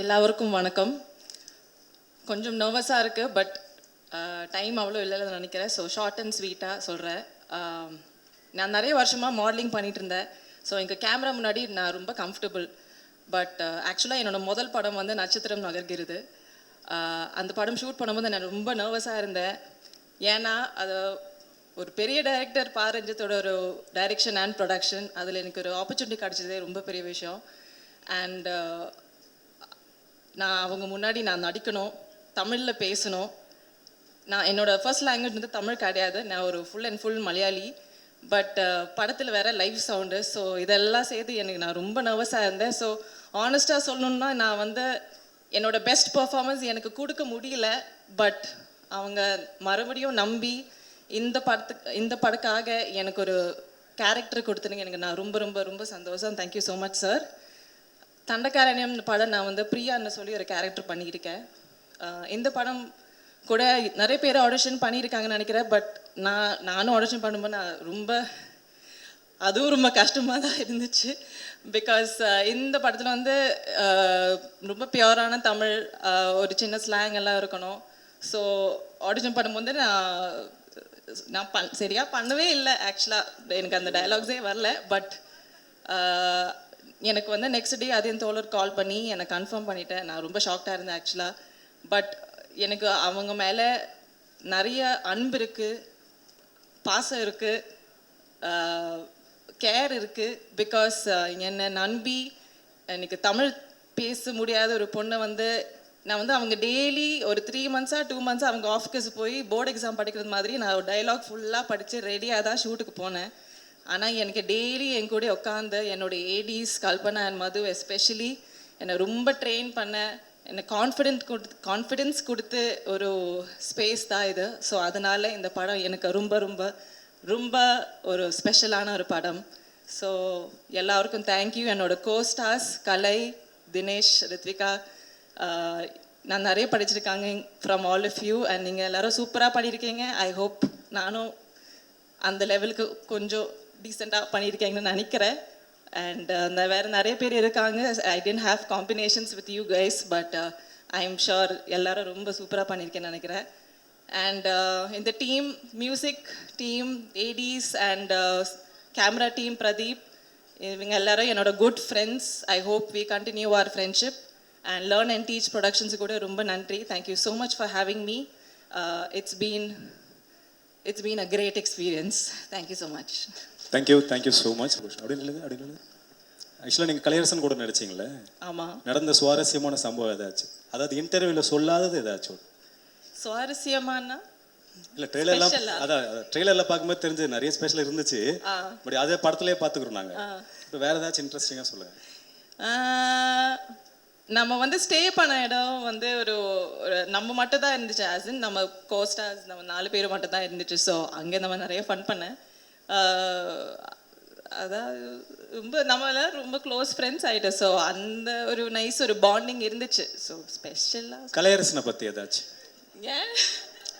எல்லாருக்கும் வணக்கம். கொஞ்சம் நர்வஸாக இருக்குது பட் டைம் அவ்வளோ இல்லைன்னு நினைக்கிறேன். ஸோ ஷார்ட் அண்ட் ஸ்வீட்டாக சொல்கிறேன் நான் நிறைய வருஷமாக மாடலிங் பண்ணிட்டு இருந்தேன். ஸோ எங்கள் கேமரா முன்னாடி நான் ரொம்ப கம்ஃபர்டபுள் பட் ஆக்சுவலாக என்னோடய முதல் படம் வந்து நட்சத்திரம் நகர்கிறது. அந்த படம் ஷூட் பண்ணும்போது நான் ரொம்ப நர்வஸாக இருந்தேன். ஏன்னா அது ஒரு பெரிய டைரக்டர் பாரஞ்சத்தோட ஒரு டைரக்ஷன் அண்ட் ப்ரொடக்ஷன் அதில் எனக்கு ஒரு ஆப்பர்ச்சுனிட்டி கிடச்சதே ரொம்ப பெரிய விஷயம். அண்ட் நான் அவங்க முன்னாடி நான் நடிக்கணும் தமிழில் பேசணும். நான் என்னோடய ஃபர்ஸ்ட் லாங்குவேஜ் வந்து தமிழ் கிடையாது. நான் ஒரு full and full Malayali. But uh, படத்தில் வேற லைவ் சவுண்டு ஸோ இதெல்லாம் சேர்த்து எனக்கு நான் ரொம்ப நர்வஸாக இருந்தேன். ஸோ ஆனஸ்ட்டாக சொல்லணும்னா நான் வந்து என்னோட பெஸ்ட் பர்ஃபார்மன்ஸ் எனக்கு கொடுக்க முடியல. பட் அவங்க மறுபடியும் நம்பி இந்த படத்துக்கு இந்த படக்காக எனக்கு ஒரு கேரக்டர் கொடுத்துருங்க எனக்கு நான் ரொம்ப ரொம்ப ரொம்ப சந்தோஷம். Thank you so much sir Dandakaranyam படம் நான் வந்து பிரியான்னு சொல்லி ஒரு கேரக்டர் பண்ணியிருக்கேன். இந்த படம் கூட நிறைய பேர் ஆடிஷன் பண்ணியிருக்காங்கன்னு நினைக்கிறேன் பட் நான் நானும் ஆடிஷன் பண்ணும்போது நான் ரொம்ப அதுவும் ரொம்ப கஷ்டமாக தான் இருந்துச்சு. பிகாஸ் இந்த படத்தில் வந்து ரொம்ப பியூரான தமிழ் ஒரு சின்ன ஸ்லாங் எல்லாம் இருக்கணும். ஸோ ஆடிஷன் பண்ணும்போது நான் நான் பண் சரியாக பண்ணவே இல்லை ஆக்சுவலாக எனக்கு அந்த டயலாக்ஸே வரல பட் எனக்கு வந்து நெக்ஸ்ட் டே அதே தோழர் கால் பண்ணி எனக்கு கன்ஃபார்ம் பண்ணிட்டேன். நான் ரொம்ப ஷாக்டாக இருந்தேன் ஆக்சுவலாக பட் எனக்கு அவங்க மேலே நிறைய அன்பு இருக்குது பாசம் இருக்குது கேர் இருக்குது பிகாஸ் என்னை நம்பி எனக்கு தமிழ் பேச முடியாத ஒரு பொண்ணை வந்து நான் வந்து அவங்க டெய்லி ஒரு த்ரீ மந்த்ஸாக டூ மந்த்ஸாக அவங்க ஆஃபீஸ் போய் போர்டு எக்ஸாம் படிக்கிறது மாதிரி நான் ஒரு டைலாக் ஃபுல்லாக படித்து ரெடியாக தான் ஷூட்டுக்கு போனேன். ஆனால் எனக்கு டெய்லி என் கூட உட்காந்து என்னோட ADs Kalpana and Madhu especially என்னை ரொம்ப ட்ரெயின் பண்ண என்னை கான்ஃபிடென்ட் கொடுத்து கான்ஃபிடென்ஸ் கொடுத்து ஒரு ஸ்பேஸ் தான் இது. ஸோ அதனால் இந்த படம் எனக்கு ரொம்ப ரொம்ப ரொம்ப ஒரு ஸ்பெஷலான ஒரு படம். ஸோ எல்லாருக்கும் தேங்க்யூ என்னோட கோஸ்டாஸ் கலை தினேஷ் ரித்விகா நான் நிறைய படிச்சிருக்காங்க from all of you and நீங்கள் எல்லாரும் சூப்பராக பண்ணியிருக்கீங்க ஐ ஹோப் நானும் அந்த லெவலுக்கு கொஞ்சம் டீசெண்டாக பண்ணியிருக்கீங்கன்னு நினைக்கிறேன். அண்ட் வேறு நிறைய பேர் இருக்காங்க. I didn't have combinations with you guys but I am sure எல்லாரும் ரொம்ப சூப்பராக பண்ணியிருக்கேன்னு நினைக்கிறேன். அண்ட் இந்த team music team ADs and camera team Pradeep இவங்க எல்லாரும் என்னோட good friends I hope we continue our friendship and learn and teach productions கூட ரொம்ப நன்றி. Thank you so much for having me it's been it's been a great experience thank you so much thank you thank you so much அப்படின்னு இல்லைங்க அப்படின்னு இல்லை ஆக்சுவலாக நீங்கள் கலையரசன் கூட நடிச்சீங்களே? ஆமாம் நடந்த சுவாரஸ்யமான சம்பவம் ஏதாச்சும் அதாவது இன்டர்வியூவில் சொல்லாதது ஏதாச்சும் சுவாரஸ்யமானா? இல்லை ட்ரெய்லர்லாம்? அதான் ட்ரெய்லரில் பார்க்கும்போது தெரிஞ்சு நிறைய ஸ்பெஷல் இருந்துச்சு. பட் அதே படத்துலேயே பார்த்துக்குறோம் நாங்கள் இப்போ வேறு ஏதாச்சும் இன்ட்ரெஸ்டிங்காக சொல்லுங்கள் நம்ம வந்து ஸ்டே பண்ண இடம் வந்து ஒரு நம்ம மட்டும் தான் இருந்துச்சு ஆஸ் இன் நம்ம கோஸ்டாஸ் நம்ம நாலு பேர் மட்டும் தான் இருந்துச்சு. ஸோ அங்கே நம்ம நிறைய ஃபன் பண்ணேன். அதான் ரொம்ப நம்மள ரொம்ப க்ளோஸ் ஃப்ரெண்ட்ஸ் ஆகிட்டோம் ஸோ அந்த ஒரு நைஸ் ஒரு பாண்டிங் இருந்துச்சு. ஸோ ஸ்பெஷலாக கலையரசனை பற்றி ஏதாச்சும் ஏன்?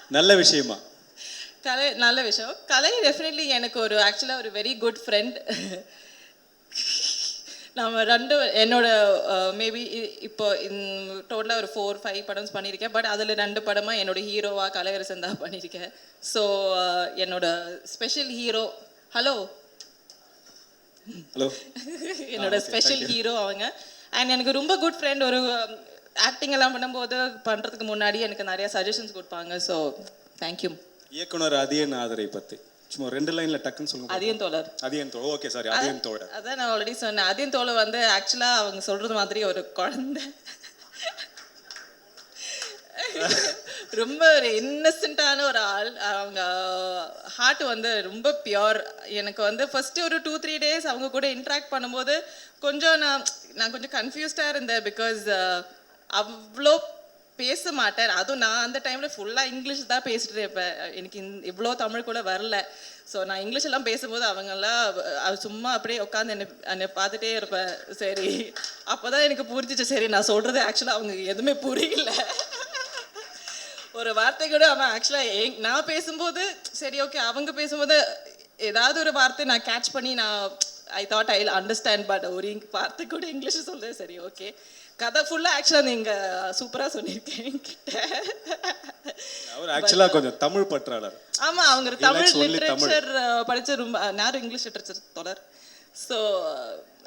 நல்ல விஷயமா? கலை நல்ல விஷயம். கலை டெஃபினெட்லி எனக்கு ஒரு ஆக்சுவலாக ஒரு வெரி குட் ஃப்ரெண்ட் நம்ம ரெண்டு என்னோட மேபி இப்போ டோட்டலாக ஒரு ஃபோர் ஃபைவ் படம்ஸ் பண்ணியிருக்கேன். பட் அதில் ரெண்டு படமாக என்னோட ஹீரோவாக கலையரசன் தான் பண்ணியிருக்கேன். ஸோ என்னோட ஸ்பெஷல் ஹீரோ ஹலோ ஹலோ என்னோட ஸ்பெஷல் ஹீரோ அவங்க. அண்ட் எனக்கு ரொம்ப குட் ஃப்ரெண்ட் ஒரு ஆக்டிங் எல்லாம் பண்ணும்போது பண்ணுறதுக்கு முன்னாடி எனக்கு நிறைய சஜஷன்ஸ் கொடுப்பாங்க. ஸோ தேங்க்யூ இயக்குனர் அதியன் ஆதரை பற்றி சும்மா ரெண்டு லைனில் டக்குன்னு சொல்லுங்க அதியம் தோழர். அதியன் தோழ ஓகே சாரி அதியன் தோழ அதான் நான் ஆல்ரெடி சொன்னேன். அதியம் தோலை வந்து ஆக்சுவலாக அவங்க சொல்றது மாதிரி ஒரு குழந்தை. ரொம்ப ஒரு இன்னசென்ட்டான ஒரு ஆள். அவங்க ஹார்ட் வந்து ரொம்ப பியோர் எனக்கு வந்து ஃபர்ஸ்ட் ஒரு டூ த்ரீ டேஸ் அவங்க கூட இன்ட்ராக்ட் பண்ணும்போது கொஞ்சம் நான் நான் கொஞ்சம் கன்ஃபியூஸ்டாக இருந்தேன் பிகாஸ் அவ்வளோ பேச மாட்டேன் அதுவும் நான் அந்த டைமில் ஃபுல்லாக இங்கிலீஷ் தான் பேசிட்டு இருப்பேன். எனக்கு இவ்வளோ தமிழ் கூட வரல. ஸோ நான் இங்கிலீஷ் எல்லாம் பேசும்போது அவங்கெல்லாம் சும்மா அப்படியே உட்காந்து என்னை என்னை பார்த்துட்டே இருப்பேன். சரி அப்போ தான் எனக்கு புரிஞ்சிச்சு. சரி நான் சொல்கிறது ஆக்சுவலாக அவங்க எதுவுமே புரியல. ஒரு வார்த்தை கூட அவன் ஆக்சுவலாக நான் பேசும்போது சரி ஓகே அவங்க பேசும்போது ஏதாவது ஒரு வார்த்தை நான் கேட்ச் பண்ணி நான் I thought I understand but ஒரு வார்த்தை கூட இங்கிலீஷ் சொல்கிறேன் சரி ஓகே கதை ஃபுல்லாக ஆக்சுவலாக நீங்கள் சூப்பராக சொன்னியிருக்கேன் என்கிட்ட. அவர் ஆக்சுவலாக கொஞ்சம் தமிழ் பற்றாளர். ஆமா அவங்க தமிழ் லிட்ரேச்சர் படிச்ச ரொம்ப நேரம் இங்கிலீஷ் லிட்ரேச்சர் தொடர். ஸோ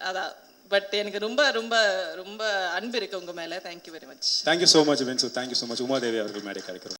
அதான் பட் எனக்கு ரொம்ப ரொம்ப ரொம்ப அன்பு இருக்கு உங்க மேல. Thank you very much thank you so much வென்சு thank you so much Umadevi அவர்கள் மேடை கிடைக்கிறோம்